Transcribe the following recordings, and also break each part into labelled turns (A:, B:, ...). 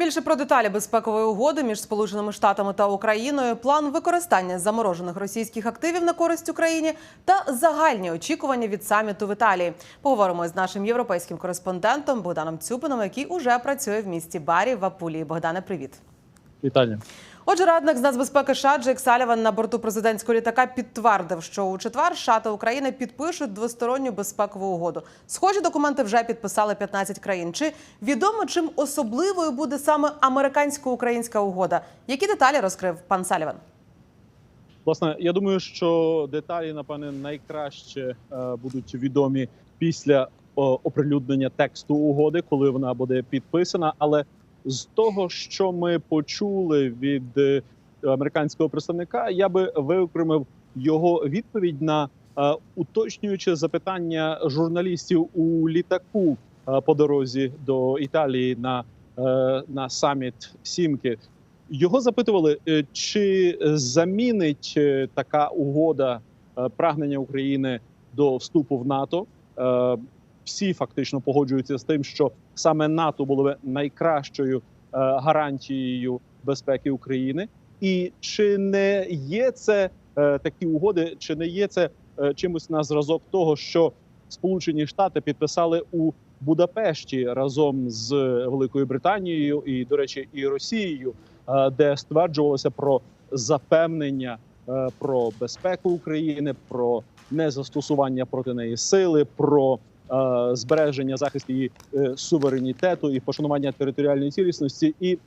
A: Більше про деталі безпекової угоди між Сполученими Штатами та Україною, план використання заморожених російських активів на користь Україні та загальні очікування від саміту в Італії. Поговоримо з нашим європейським кореспондентом Богданом Цюпином, який уже працює в місті Барі в Апулії. Богдане, привіт.
B: Вітання.
A: Отже, радник з нацбезпеки США Джейк Саліван на борту президентського літака підтвердив, що у четвер США та Україна підпишуть двосторонню безпекову угоду. Схожі документи вже підписали 15 країн. Чи відомо, чим особливою буде саме американсько-українська угода? Які деталі розкрив пан Саліван?
B: Власне, я думаю, що деталі, напевне, найкраще е, будуть відомі після о, оприлюднення тексту угоди, коли вона буде підписана. Але з того, що ми почули від е, американського представника, я би виокремив його відповідь на е, уточнююче запитання журналістів у літаку е, по дорозі до Італії на, на саміт Сімки. Його запитували, чи замінить така угода прагнення України до вступу в НАТО. Всі фактично погоджуються з тим, що саме НАТО було би найкращою е, гарантією безпеки України. І чи не є це е, такі угоди, чи не є це е, чимось на зразок того, що Сполучені Штати підписали у Будапешті разом з Великою Британією і, до речі, і Росією, де стверджувалося про запевнення про безпеку України, про незастосування проти неї сили, про збереження захист її е, суверенітету і пошанування територіальної цілісності. І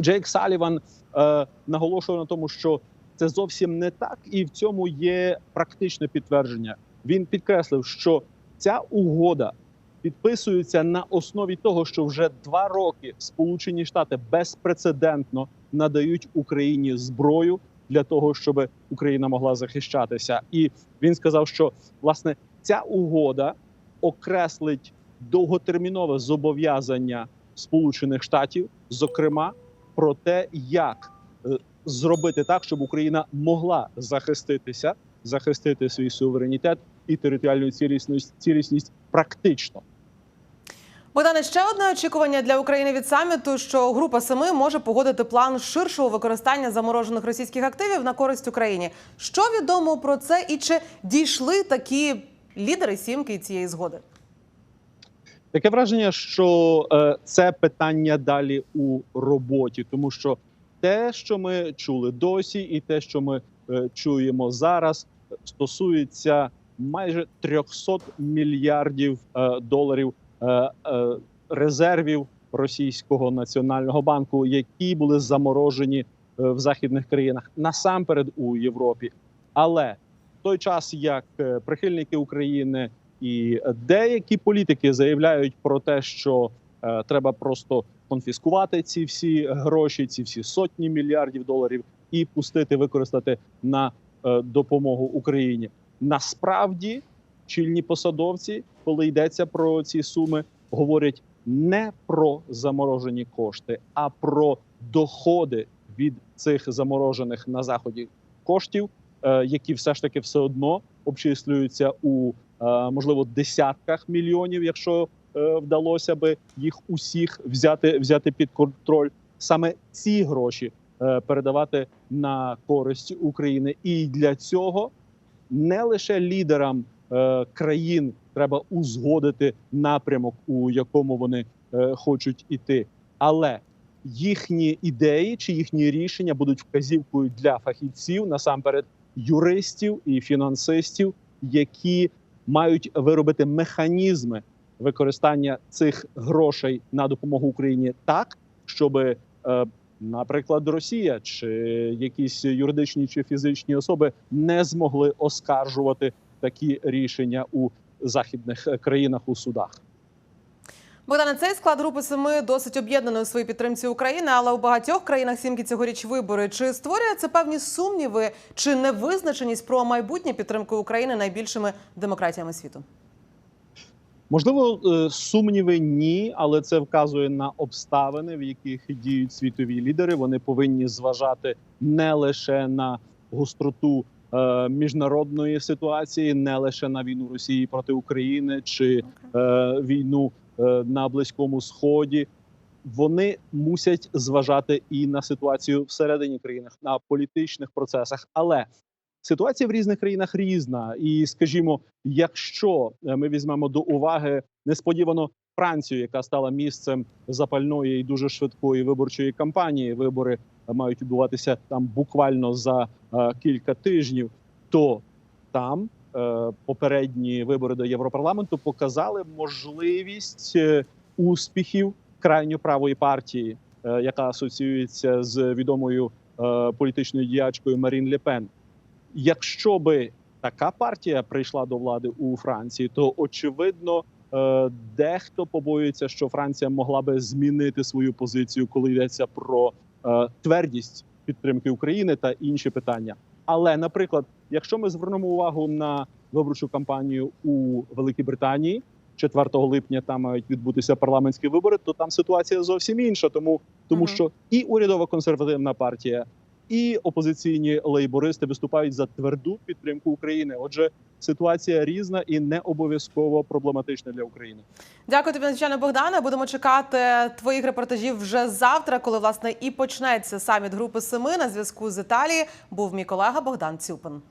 B: Джейк Саліван е, наголошував на тому, що це зовсім не так, і в цьому є практичне підтвердження. Він підкреслив, що ця угода підписується на основі того, що вже два роки Сполучені Штати безпрецедентно надають Україні зброю для того, щоб Україна могла захищатися. І він сказав, що власне ця угода окреслить довготермінове зобов'язання Сполучених Штатів, зокрема про те, як е, зробити так, щоб Україна могла захиститися, захистити свій суверенітет і територіальну цілісність, цілісність практично.
A: Богдане, ще одне очікування для України від саміту, що група семи може погодити план ширшого використання заморожених російських активів на користь Україні. Що відомо про це, і чи дійшли такі лідери сімки цієї згоди?
B: Таке враження, що е, це питання далі у роботі, тому що те, що ми чули досі, і те, що ми е, чуємо зараз, стосується майже 300 мільярдів е, доларів резервів російського національного банку, які були заморожені в західних країнах насамперед у Європі. Але той час як е, прихильники України і деякі політики заявляють про те, що е, треба просто конфіскувати ці всі гроші, ці всі сотні мільярдів доларів, і пустити використати на е, допомогу Україні. Насправді, чільні посадовці, коли йдеться про ці суми, говорять не про заморожені кошти, а про доходи від цих заморожених на заході коштів, які все ж таки все одно обчислюються у е, можливо десятках мільйонів, якщо е, вдалося би їх усіх взяти, взяти під контроль. Саме ці гроші е, передавати на користь України, і для цього не лише лідерам е, країн треба узгодити напрямок, у якому вони е, хочуть іти, але їхні ідеї чи їхні рішення будуть вказівкою для фахівців насамперед юристів і фінансистів, які мають виробити механізми використання цих грошей на допомогу Україні так, щоб, е, наприклад, Росія чи якісь юридичні чи фізичні особи не змогли оскаржувати такі рішення у західних е, країнах у судах.
A: Богдане, цей склад групи семи досить об'єднаний у своїй підтримці України, але у багатьох країнах сімки цьогоріч вибори. Чи створює це певні сумніви чи невизначеність про майбутнє підтримки України найбільшими демократіями світу?
B: Можливо, е, сумніви ні, але це вказує на обставини, в яких діють світові лідери. Вони повинні зважати не лише на гостроту е, міжнародної ситуації, не лише на війну Росії проти України чи е, війну на Близькому Сході. вони мусять зважати і на ситуацію всередині країни, на політичних процесах. Але ситуація в різних країнах різна. І, скажімо, якщо е, ми візьмемо до уваги несподівано Францію, яка стала місцем запальної і дуже швидкої виборчої кампанії, вибори е, мають відбуватися там буквально за е, кілька тижнів, то там е, попередні вибори до Європарламенту показали можливість е, успіхів крайньо правої партії, е, яка асоціюється з відомою е, політичною діячкою Марін Ле Пен. Якщо би така партія прийшла до влади у Франції, то очевидно. е, Дехто побоюється, що Франція могла би змінити свою позицію, коли йдеться про е, твердість підтримки України та інші питання. Але, наприклад, якщо ми звернемо увагу на виборчу кампанію у Великій Британії, 4 липня там мають відбутися парламентські вибори, то там ситуація зовсім інша. Тому, тому
A: Мгм.
B: що і урядова консервативна партія, і опозиційні лейбористи виступають за тверду підтримку України. Отже, ситуація різна і не обов'язково проблематична для України.
A: Дякую тобі, надзвичайно Богдане. Будемо чекати твоїх репортажів вже завтра, коли власне і почнеться саміт групи семи на зв'язку з Італії. Був мій колега Богдан Цюпин.